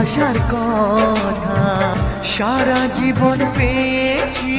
ভালোবাসার কথা। সারা জীবন পেয়েছি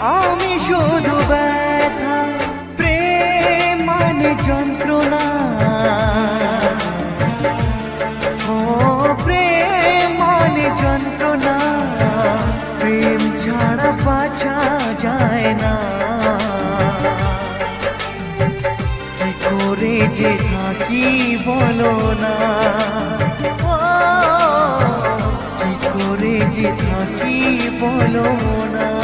আমি শুধু ব্যথা, প্রেম মানে যন্ত্রণা। ও প্রেম মানে যন্ত্রণা। প্রেম ছাড়া বাঁচা যায় না। কি করে যে থাকি বলো না। কি করে যে থাকি বলো না।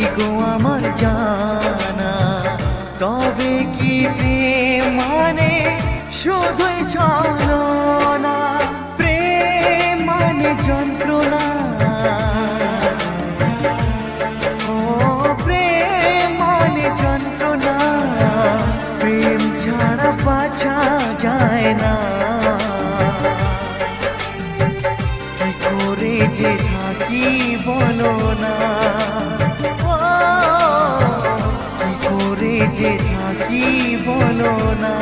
গো আমার জানা। তবে কি প্রেম মানে শুধুই না প্রেম মানে যন্ত্রণা। ও প্রেম মানে যন্ত্রণা। প্রেম ছাড়া বাঁচা যায় না। করে যে থাকি বলো না। যে থাকি বলো না?